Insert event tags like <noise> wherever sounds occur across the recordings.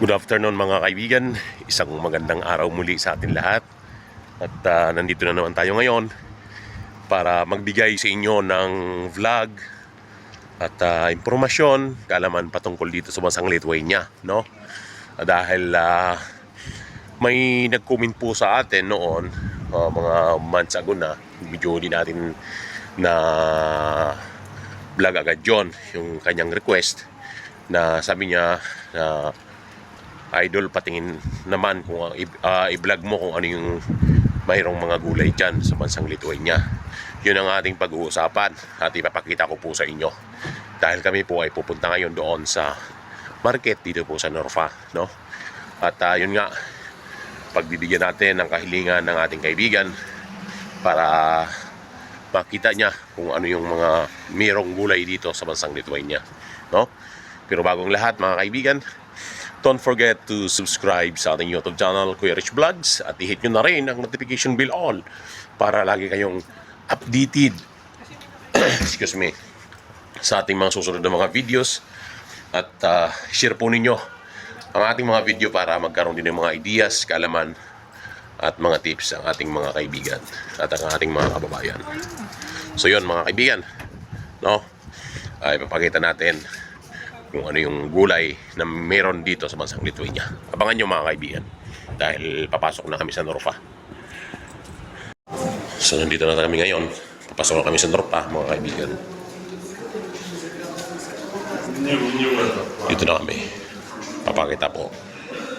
Good afternoon mga kaibigan. Isang magandang araw muli sa atin lahat. At ah, nandito na naman tayo ngayon para magbigay sa inyo ng vlog at ah, impormasyon, kaalaman patungkol dito sa bansang Lithuania, no? Ah, dahil ah, may nag-comment po sa atin noon, ah, mga months ago na, medyo di natin na vlog agad yon yung kanyang request na sabi niya na idol patingin naman kung uh, i-vlog mo kung ano yung mayroong mga gulay dyan sa bansang Lithuania. Yun ang ating pag-uusapan at ipapakita ko po sa inyo. Dahil kami po ay pupunta ngayon doon sa market dito po sa Norfa. No? At ah, yun nga, pagbibigyan natin ng kahilingan ng ating kaibigan para makita niya kung ano yung mga mayroong gulay dito sa bansang Lithuania. No? Pero bagong lahat mga kaibigan, Don't forget to subscribe sa ating YouTube channel, Kuya Rich Vlogs, at i-hit nyo na rin ang notification bell all para lagi kayong updated <clears throat> excuse me, sa ating mga susunod na mga videos at ah, share po ninyo ang ating mga video para magkaroon din ng mga ideas, kaalaman at mga tips ang ating mga kaibigan at ang ating mga kababayan. So yun mga kaibigan, no? Ay papakita natin kung ano yung gulay na meron dito sa bansang Lithuania. Abangan nyo mga kaibigan dahil papasok na kami sa Norfa. So nandito na kami ngayon. Papasok na kami sa Norfa mga kaibigan. Dito na kami. Papakita po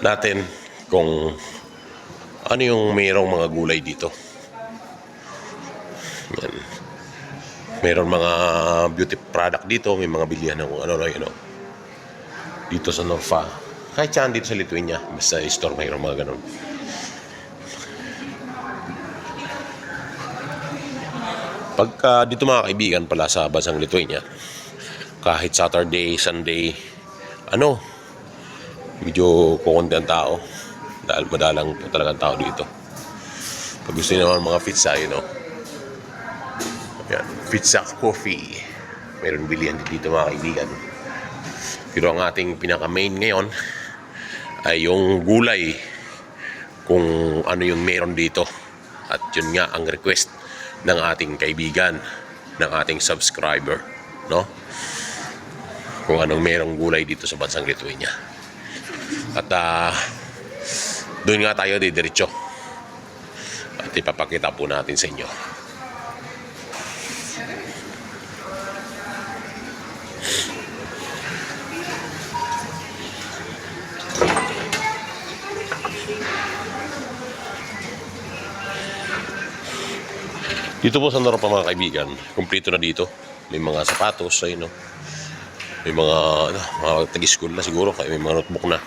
natin kung ano yung mayroong mga gulay dito. Yan. Meron mga beauty product dito, may mga bilihan ng ano ano yun. Dito sa Norfa. Kahit saan dito sa Lithuania, basta store mayroong mga ganun. Pagka dito mga kaibigan pala sa bansang Lithuania, kahit Saturday, Sunday, ano, medyo kukunti ang tao. Dahil madalang po talaga ang tao dito. Pag gusto niyo naman mga pizza, you know, yan, pizza coffee. Meron bilihan dito mga kaibigan. Pero ang ating pinaka-main ngayon ay yung gulay kung ano yung meron dito. At yun nga ang request ng ating kaibigan, ng ating subscriber, no? Kung anong merong gulay dito sa bansang Lithuania. At ah, doon nga tayo didiretso. At ipapakita po natin sa inyo. Dito po sa Noropa mga kaibigan, kumpleto na dito. May mga sapatos, ayun no. May mga, ano, mga tag-school na siguro, kaya may mga notebook na.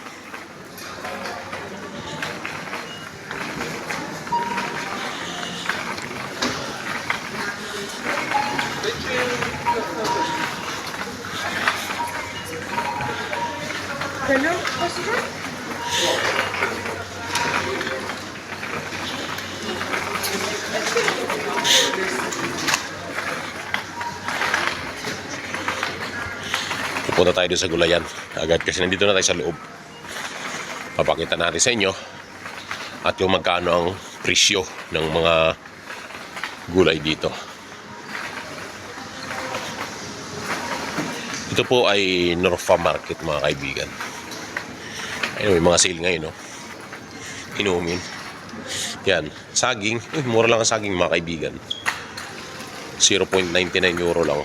Tayo doon sa gulayan. Agad kasi nandito na tayo sa loob. Papakita natin sa inyo at yung magkano ang presyo ng mga gulay dito. Ito po ay Norfa Market mga kaibigan. Ayun, may mga sale ngayon, no? Inumin. Yan, saging. Eh, mura lang ang saging mga kaibigan. 0.99 euro lang.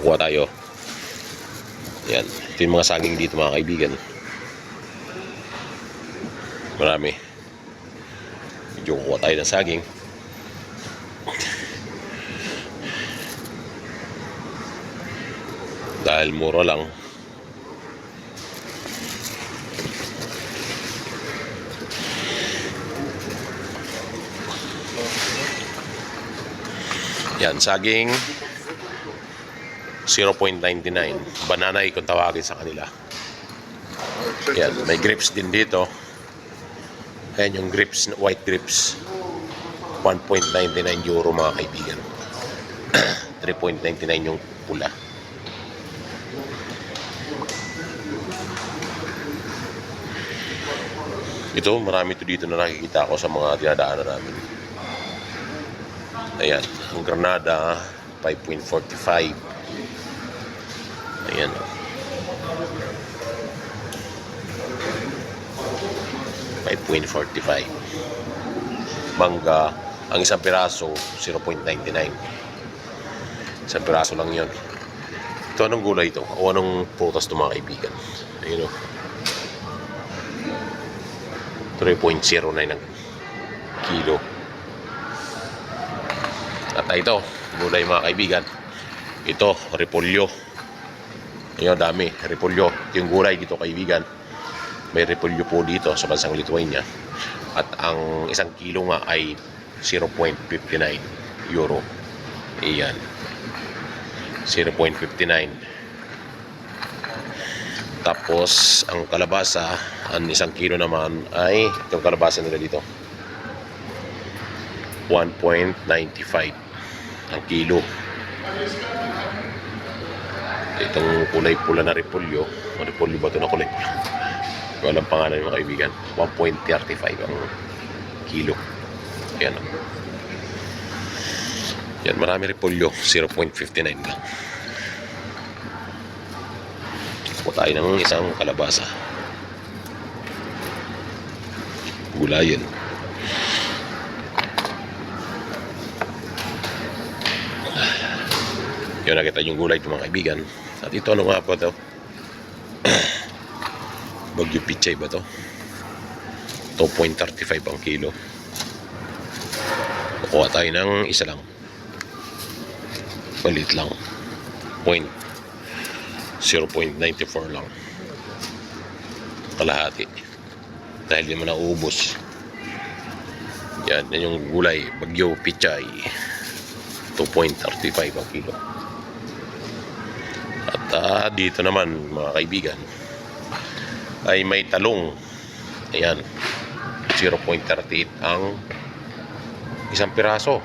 Kukuha tayo. Yan. Ito yung mga saging dito mga kaibigan. Marami. Medyo kukuha tayo ng saging. Dahil mura lang. Yan, saging 0.99. Bananay kung tawagin sa kanila. Yan, may grapes din dito. Ayan yung grapes, white grapes. 1.99 euro mga kaibigan. <clears throat> 3.99 yung pula. Ito, marami to dito na nakikita ko sa mga dinadaanan namin. Ayan, ang Granada, 5.45. Ayan. Five point. Mangga, ang isang piraso, 0.99. Isang piraso lang yon. Ito, anong gulay ito? O anong prutas ito mga kaibigan? Ayun o. 3.09 ang kilo. At ito, gulay mga kaibigan. Ito, repolyo. Ayun, dami. Repolyo. Ito yung gulay dito kaibigan. May repolyo po dito sa bansang Lithuania. At ang isang kilo nga ay 0.59 euro. Ayan. 0.59. Tapos, ang kalabasa, ang isang kilo naman ay, itong kalabasa nila dito, 1.95 ang kilo. Itong kulay pula na repolyo, o repolyo ba ito na kulay pula? Walang pangalan mga kaibigan. 1.35 ang kilo. Ayan. o. Yan, marami repolyo. 0.59 lang. Kuha tayo ng isang kalabasa. Gulayan. Yun, nakita yung gulay mga kaibigan. At ito, ano nga po ito? <clears throat> Bagyo pichay ba to? 2.35 ang kilo. Kukuha tayo ng isa lang. Palit lang. Point. 0.94 lang. Kalahati. Dahil di mo nauubos. Yan, yan yung gulay. Bagyo pichay. 2.35 ang kilo. Ah, dito naman mga kaibigan ay may talong. Ayan. 0.38 ang isang piraso.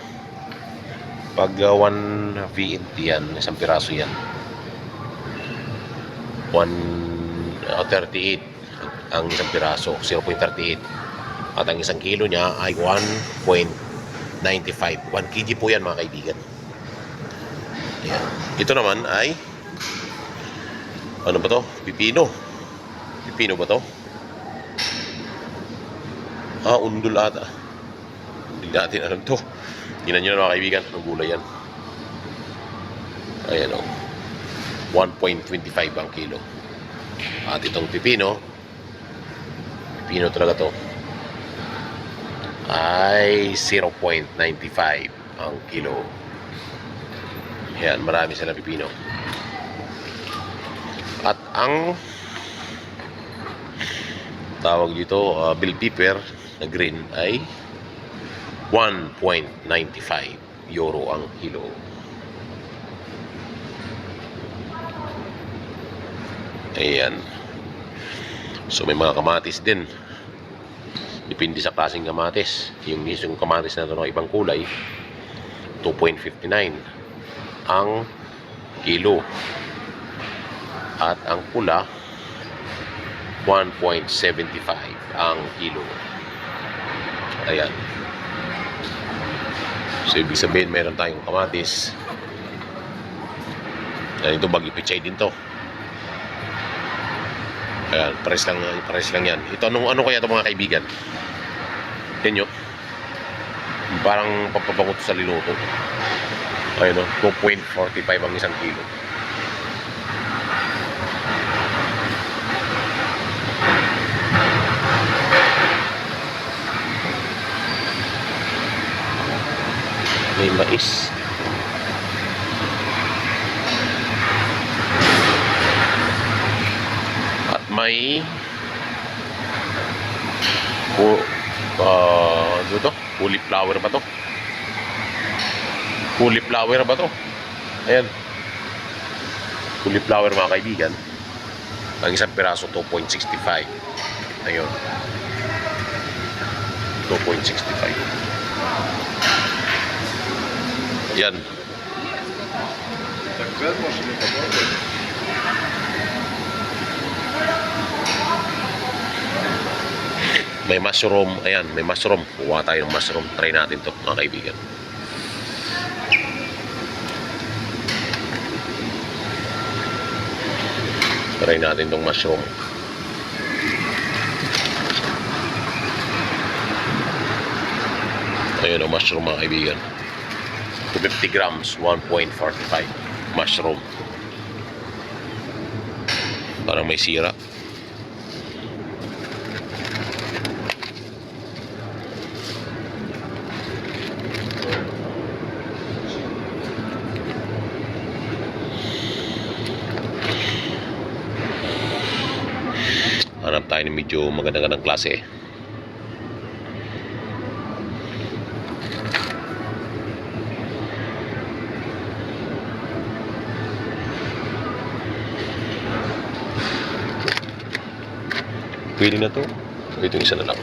Pag uh, 1 VNT yan, isang piraso yan. 1.38 ang isang piraso, 0.38. At ang isang kilo niya ay 1.95. 1 kg po yan mga kaibigan. Ayan. Ito naman ay ano ba to? Pipino. Pipino ba to? Ah, undul ata. Hindi natin alam to. Tingnan nyo na mga kaibigan, anong gulay yan. Ayan o. 1.25 ang kilo. At itong pipino, pipino talaga to, ay 0.95 ang kilo. Ayan, marami sila pipino. Ang tawag dito, uh, bell pepper na green ay 1.95 euro ang kilo. Ayan. So may mga kamatis din. Depende sa klaseng kamatis. Yung mismong kamatis na ito ng ibang kulay, 2.59 ang kilo. At ang pula, 1.75 ang kilo. Ayan. So, ibig sabihin, meron tayong kamatis. Ayan, ito, bagyo pichay din to. Ayan, pares lang, pares lang yan. Ito, anong, ano kaya ito mga kaibigan? Yan nyo. Parang pampabangot sa linuto. Ayun o, 2.45 ang isang kilo. May mais. At may po uh, ano to? Cauliflower ba to? Cauliflower ba to? Ayan. Cauliflower mga kaibigan. Ang isang piraso 2.65. Ayun. 2.65. Yan. May mushroom. Ayan, may mushroom. Kuha tayo ng mushroom. Try natin to mga kaibigan. Try natin tong mushroom. Ayun ang mushroom mga kaibigan. 250 grams, 1.45 mushroom. Parang may sira. Hanap tayo ng medyo maganda-gandang klase. Pwede na to. Ito isa na lang.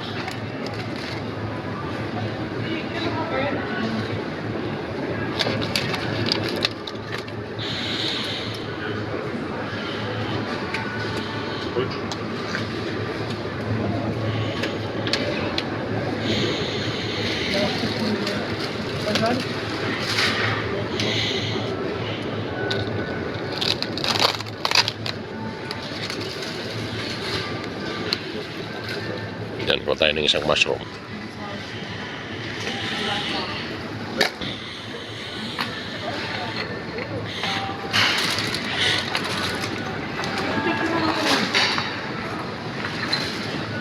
Tayo ng isang mushroom.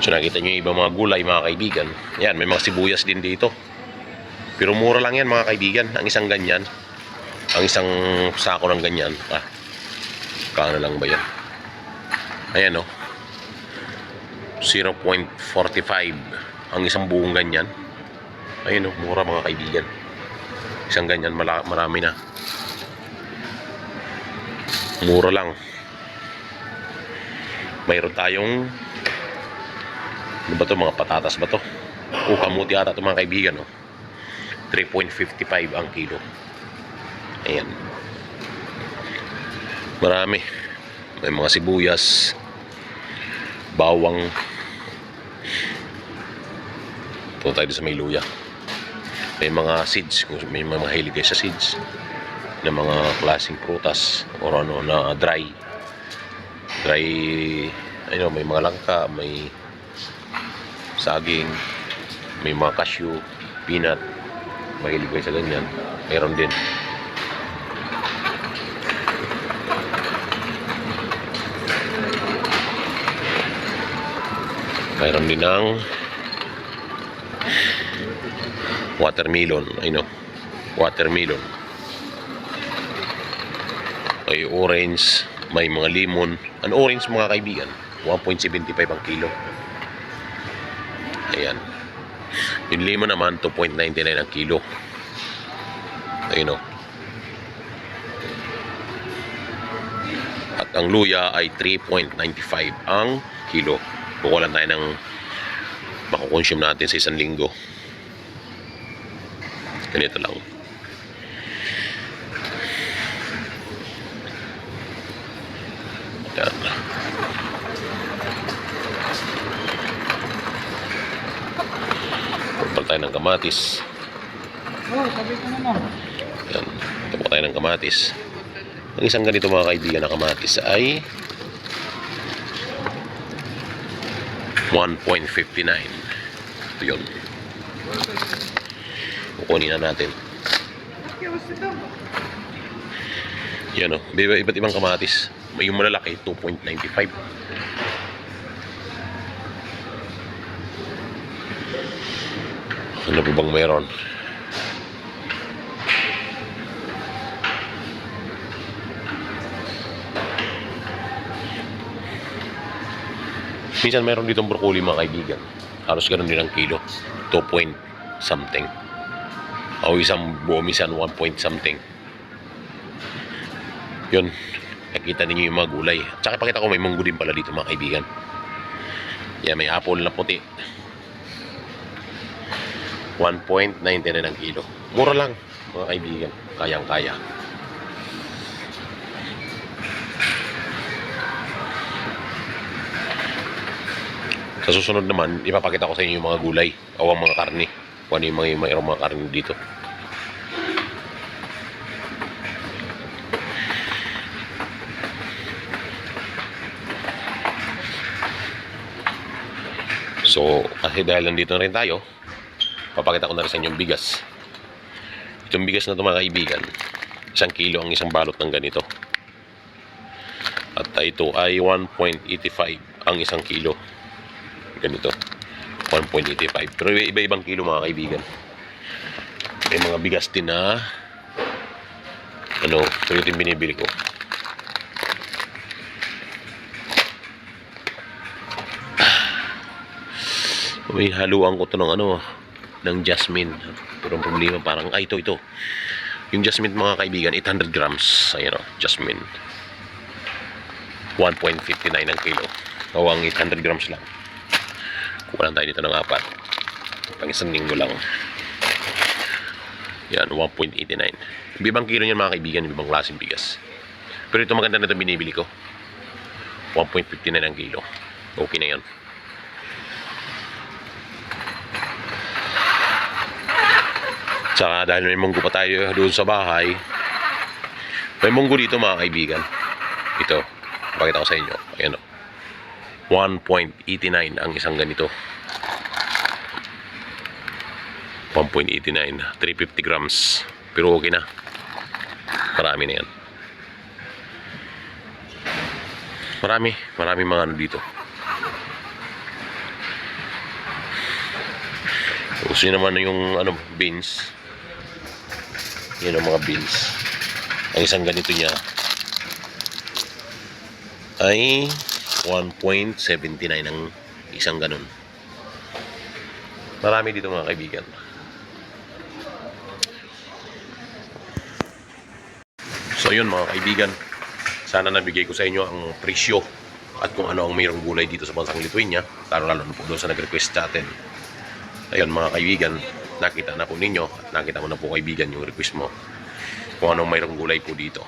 So nakita nyo yung ibang mga gulay mga kaibigan. Yan, may mga sibuyas din dito. Pero mura lang yan mga kaibigan. Ang isang ganyan. Ang isang sako ng ganyan. Ah, kano lang ba yan? Ayan oh. 0.45 ang isang buong ganyan. Ayun oh, mura mga kaibigan. Isang ganyan, marami na. Mura lang. Mayroon tayong ano ba to mga patatas ba to? O kamuti ata to mga kaibigan oh. 3.55 ang kilo. Ayan. Marami. May mga sibuyas, bawang. Punta tayo sa may luya. May mga seeds, may mga mahilig kayo sa seeds ng mga klaseng prutas or ano na dry. Dry, ano, may mga langka, may saging, may mga cashew, peanut. Mahilig kayo sa ganyan. Meron din. Mayroon din ng watermelon. Ay no. Watermelon. May orange. May mga limon. Ang orange mga kaibigan. 1.75 ang kilo. Ayan. Yung limon naman, 2.99 ang kilo. Ayun o. At ang luya ay 3.95 ang kilo. Kukuha lang tayo ng makukonsume natin sa isang linggo. Ganito lang. Yan. Punta tayo ng kamatis. Oh. Yan. Ito po tayo ng kamatis. Ang isang ganito mga kaibigan na kamatis ay 1.59. Ito yun. Kukunin na natin. Yan o. Iba, iba't ibang kamatis. Yung malalaki, 2.95. Ano pa bang meron? Minsan meron ditong broccoli mga kaibigan. Halos ganun din ang kilo. 2 point something. O isang buo minsan 1 point something. Yun. Nakita ninyo yung mga gulay. At saka pakita ko may munggo din pala dito mga kaibigan. Yan, may apple na puti. 1.99 ang kilo. Mura lang mga kaibigan. Kayang-kaya. Sa susunod naman, ipapakita ko sa inyo yung mga gulay o ang mga karne. Kung ano yung mga, mayroong mga karne dito. So, kasi dahil nandito na rin tayo, papakita ko na rin sa inyo yung bigas. Itong bigas na ito mga kaibigan, isang kilo ang isang balot ng ganito. At ito ay 1.85 ang isang kilo. Ganito. 1.85. Pero iba-ibang kilo mga kaibigan. May mga bigas din na ano, ito yung binibili ko. May haluan ko to ng ano, ng jasmine. Pero ang problema parang, ay ito, ito. Yung jasmine mga kaibigan, 800 grams. Ayan o, jasmine. 1.59 ang kilo. O ang 800 grams lang. Kuha tayo dito ng apat. Pang isang linggo lang. Yan, 1.89. Ibang kilo niyan mga kaibigan, ibang klaseng bigas. Pero ito maganda na ito binibili ko. 1.59 ang kilo. Okay na yan. Tsaka dahil may munggo pa tayo doon sa bahay, may munggo dito mga kaibigan. Ito, pakita ko sa inyo. Ayan o. 1.89 ang isang ganito. 1.89. 350 grams. Pero okay na. Marami na yan. Marami. Marami mga ano dito. Gusto naman yung ano, beans. Yan ang mga beans. Ang isang ganito niya ay 1.79 ang isang ganun. Marami dito mga kaibigan. So yun mga kaibigan, sana nabigay ko sa inyo ang presyo at kung ano ang mayroong gulay dito sa bansang Lithuania, lalo lalo na po doon sa nag-request sa atin. Ayun mga kaibigan, nakita na po ninyo at nakita mo na po kaibigan yung request mo kung anong mayroong gulay po dito.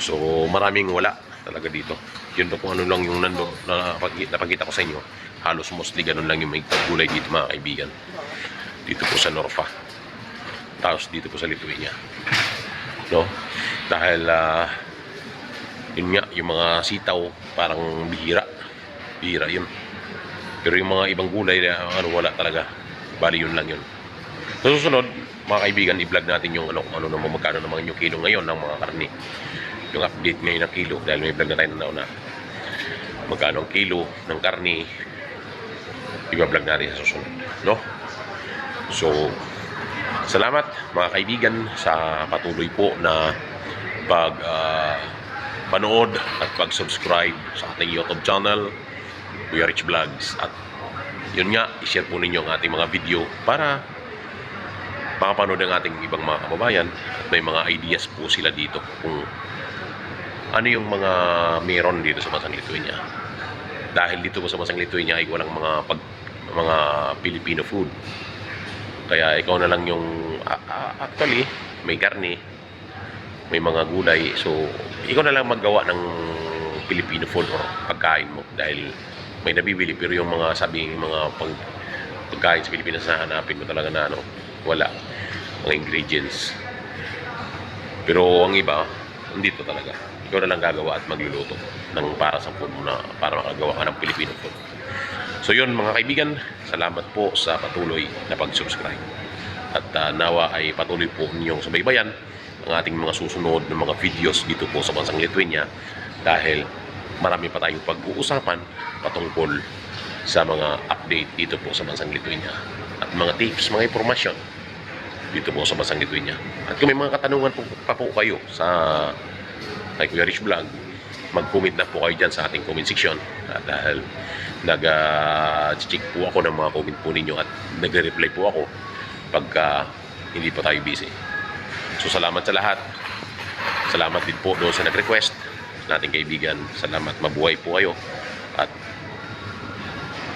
So maraming wala talaga dito. Yun po kung ano lang yung nando, na, napakita ko sa inyo. Halos mostly ganun lang yung may gulay dito mga kaibigan. Dito po sa Norfa. Tapos dito po sa Lithuania. No? Dahil ah, yun nga, yung mga sitaw parang bihira. Bihira yun. Pero yung mga ibang gulay na ano wala talaga. Bali yun lang yun. Sa susunod, mga kaibigan, i-vlog natin yung ano, ano naman magkano naman yung kilo ngayon ng mga karne. Yung update ngayon ng kilo dahil may vlog na tayo na nauna. Magkano ang kilo ng karne. I-vlog natin sa susunod. No? So, salamat mga kaibigan sa patuloy po na pag ah, panood at pag-subscribe sa ating YouTube channel Kuya Rich Vlogs at yun nga, i-share po ninyo ang ating mga video para makapanood ang ating ibang mga kababayan at may mga ideas po sila dito kung ano yung mga meron dito sa Bansang Lithuania. Dahil dito po sa Bansang Lithuania ay walang mga pag, mga Filipino food. Kaya ikaw na lang yung actually may karne, may mga gulay. So ikaw na lang maggawa ng Filipino food or pagkain mo dahil may nabibili pero yung mga sabi yung mga pag, pagkain sa Pilipinas na hanapin mo talaga na ano, wala mga ingredients. Pero ang iba, dito talaga. Ikaw na lang gagawa at magluluto ng para sa food na para makagawa ka ng Filipino food. So yun mga kaibigan, salamat po sa patuloy na pag-subscribe. At ah, nawa ay patuloy po ninyong subaybayan ang ating mga susunod na mga videos dito po sa bansang Lithuania dahil marami pa tayong pag-uusapan patungkol sa mga update dito po sa bansang Lithuania at mga tips, mga impormasyon dito po sa bansang Lithuania. At kung may mga katanungan po, pa po kayo sa kay Kuya Rich Vlog, mag-comment na po kayo dyan sa ating comment section at dahil nag-check po ako ng mga comment po ninyo at nagre-reply po ako pagka hindi pa tayo busy. So salamat sa lahat. Salamat din po doon sa nag-request nating kaibigan. Salamat, mabuhay po kayo. At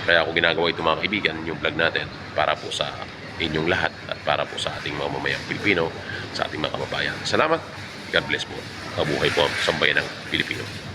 kaya ako ginagawa ito mga kaibigan, yung vlog natin para po sa inyong lahat at para po sa ating mga mamayang Pilipino, sa ating mga kababayan. Salamat. God bless po. Mabuhay po ang sambayan ng Pilipino.